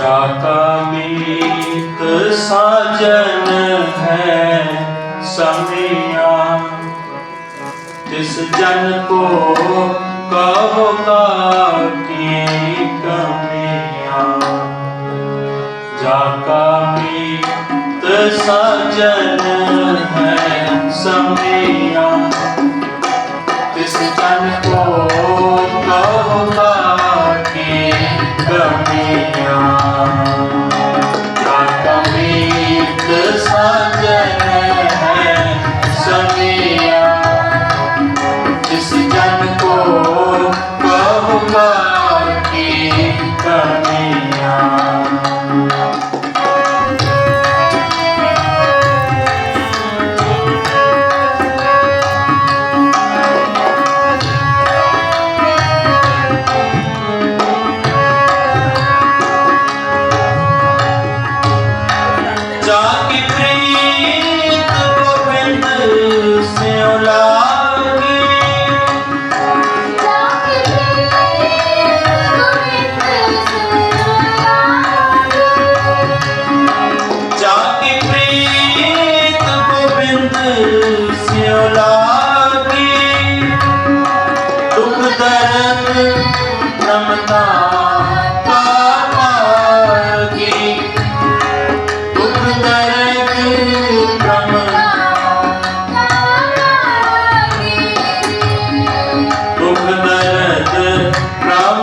ਸਾਕਾ ਮੀਤ ਸਾਜਨ ਹੈ ਸਮਿਆ ਤਿਸ ਜਨ ਕੋ ਕਹੋ ਕਾ ਕੀ ਕਮਿਆ। ਜਾਕਾ ਮੀਤ ਸਾਜਨ ਹੈ ਸਮਿਆ ਕਮੀਆਂ ਕਮੀਤ ਸਾਜਨ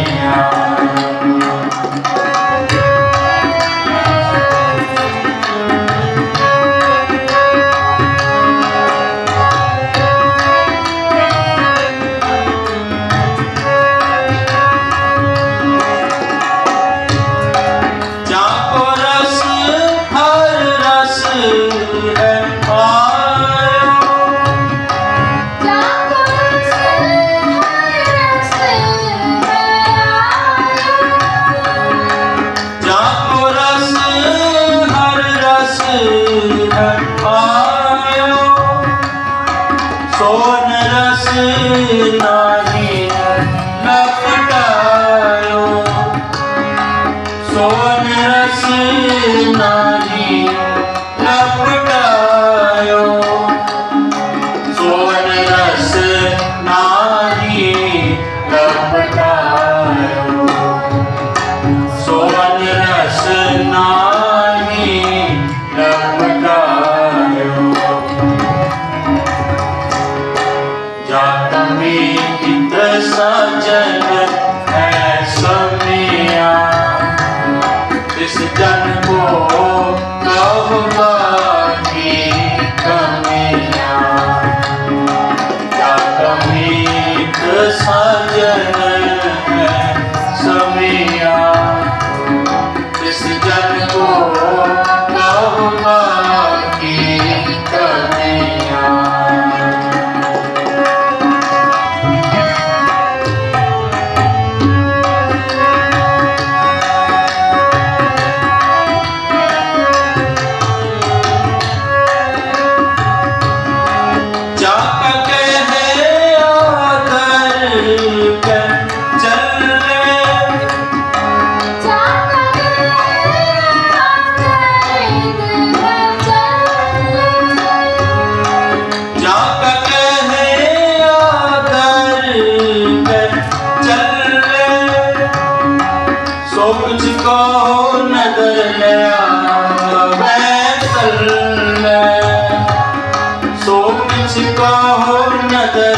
Yeah. na ਸਜਣ ਐ ਸਮਿਆ ਇਸ ਜਨ نفس قهرنة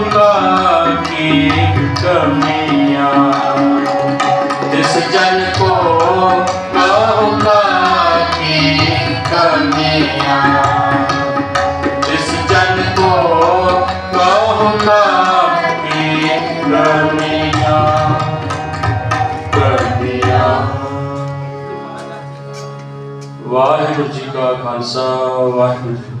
ਲੋਕਾਂ ਕੀ ਕਮੀਆਂ। ਤਿਸ ਜਨ ਕੋ ਲੋਕਾਂ ਕੀ ਕਮੀਆਂ। ਤਿਸ ਜਨ ਕੋ ਲੋਕਾਂ ਕੀ ਕਮੀਆਂ। ਕਮੀਆਂ। ਵਾਹਿਗੁਰੂ ਜੀ ਕਾ ਖਾਲਸਾ, ਵਾਹਿਗੁਰੂ